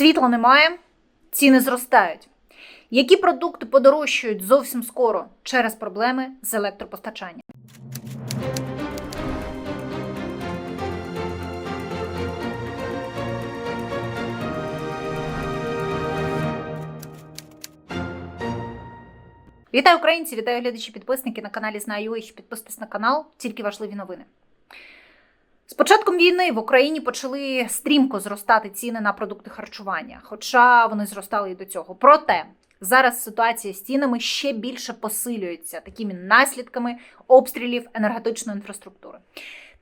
Світла немає, ціни зростають. Які продукти подорожчають зовсім скоро через проблеми з електропостачанням? Вітаю українці, вітаю глядачі, підписники на каналі Знаю їх. Підписуйтесь на канал, тільки важливі новини. З початком війни в Україні почали стрімко зростати ціни на продукти харчування, хоча вони зростали і до цього. Проте зараз ситуація з цінами ще більше посилюється такими наслідками обстрілів енергетичної інфраструктури.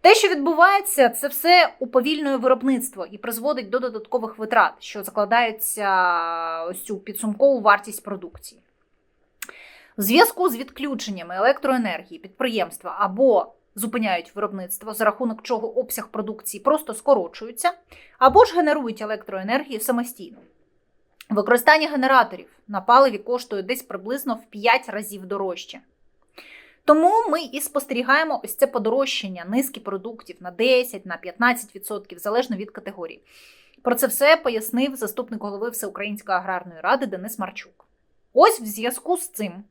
Те, що відбувається, це все уповільнює виробництво і призводить до додаткових витрат, що закладаються ось цю підсумкову вартість продукції. В зв'язку з відключеннями електроенергії підприємства або зупиняють виробництво, за рахунок чого обсяг продукції просто скорочується, або ж генерують електроенергію самостійно. Використання генераторів на паливі коштує десь приблизно в 5 разів дорожче. Тому ми і спостерігаємо ось це подорожчання низки продуктів на 10, на 15%, залежно від категорії. Про це все пояснив заступник голови Всеукраїнської аграрної ради Денис Марчук. Ось в зв'язку з цим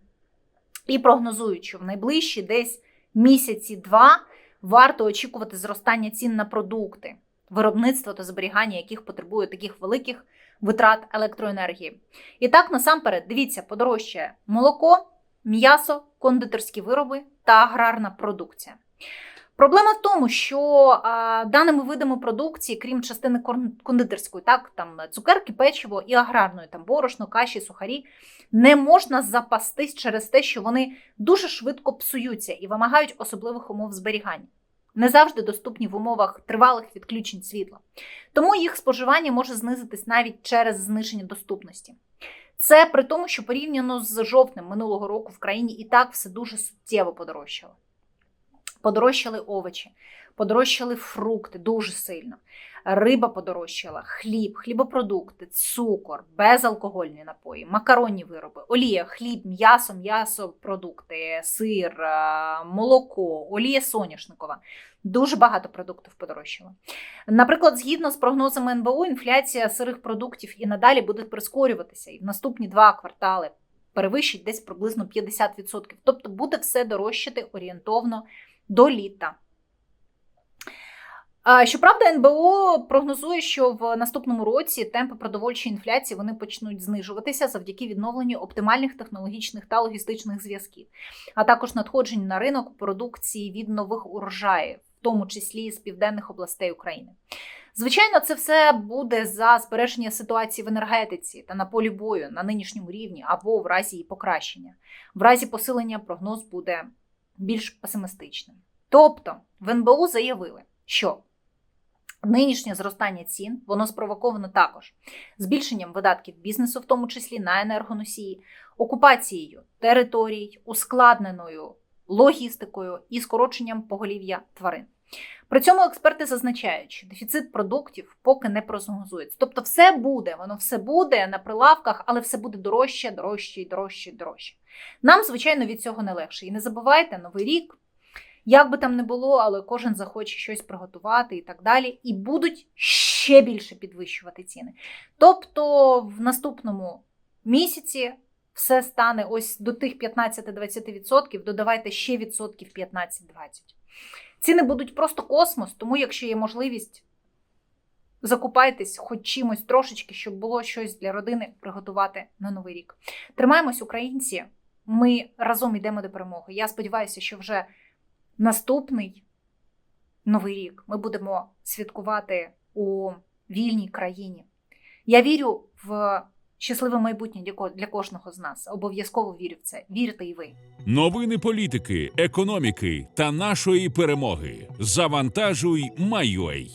і прогнозують, що в найближчі десь місяці-два варто очікувати зростання цін на продукти, виробництво та зберігання яких потребує таких великих витрат електроенергії. І так, насамперед, дивіться, подорожчає молоко, м'ясо, кондитерські вироби та аграрна продукція. Проблема в тому, що а, даними видами продукції, крім частини кон- кондитерської, так там цукерки, печиво і аграрної, там борошно, каші, сухарі, не можна запастись через те, що вони дуже швидко псуються і вимагають особливих умов зберігання. Не завжди доступні в умовах тривалих відключень світла. Тому їх споживання може знизитись навіть через зниження доступності. Це при тому, що порівняно з жовтнем минулого року в країні і так все дуже суттєво подорожчало. Подорожчали овочі, подорожчали фрукти дуже сильно. Риба подорожчала, хліб, хлібопродукти, цукор, безалкогольні напої, макаронні вироби, олія, хліб, м'ясо, м'ясопродукти, сир, е, молоко, олія соняшникова. Дуже багато продуктів подорожчало. Наприклад, згідно з прогнозами НБУ, інфляція сирих продуктів і надалі буде прискорюватися, і в наступні два квартали перевищить десь приблизно 50%. Тобто буде все дорожчати орієнтовно до літа. Щоправда, НБО прогнозує, що в наступному році темпи продовольчої інфляції вони почнуть знижуватися завдяки відновленню оптимальних технологічних та логістичних зв'язків, а також надходжень на ринок продукції від нових урожаїв, в тому числі з південних областей України. Звичайно, це все буде за збереження ситуації в енергетиці та на полі бою на нинішньому рівні або в разі її покращення. В разі посилення прогноз буде більш песимістичним. Тобто в НБУ заявили, що нинішнє зростання цін воно спровоковано також збільшенням видатків бізнесу, в тому числі на енергоносії, окупацією територій, ускладненою логістикою і скороченням поголів'я тварин. При цьому експерти зазначають, що дефіцит продуктів поки не прогнозується. Тобто, все буде, воно все буде на прилавках, але все буде дорожче, дорожче і дорожче дорожче. Нам, звичайно, від цього не легше. І не забувайте, новий рік, як би там не було, але кожен захоче щось приготувати і так далі, і будуть ще більше підвищувати ціни. Тобто, в наступному місяці все стане ось до тих 15-20%, додавайте ще відсотків 15-20%. Ціни будуть просто космос, тому якщо є можливість, закупайтесь хоч чимось трошечки, щоб було щось для родини приготувати на новий рік. Тримаємось, українці. Ми разом йдемо до перемоги. Я сподіваюся, що вже наступний новий рік ми будемо святкувати у вільній країні. Я вірю в щасливе майбутнє для ко- для кожного з нас. Обов'язково вірю в це. Вірте і ви. Новини політики, економіки та нашої перемоги. Завантажуй, Майой.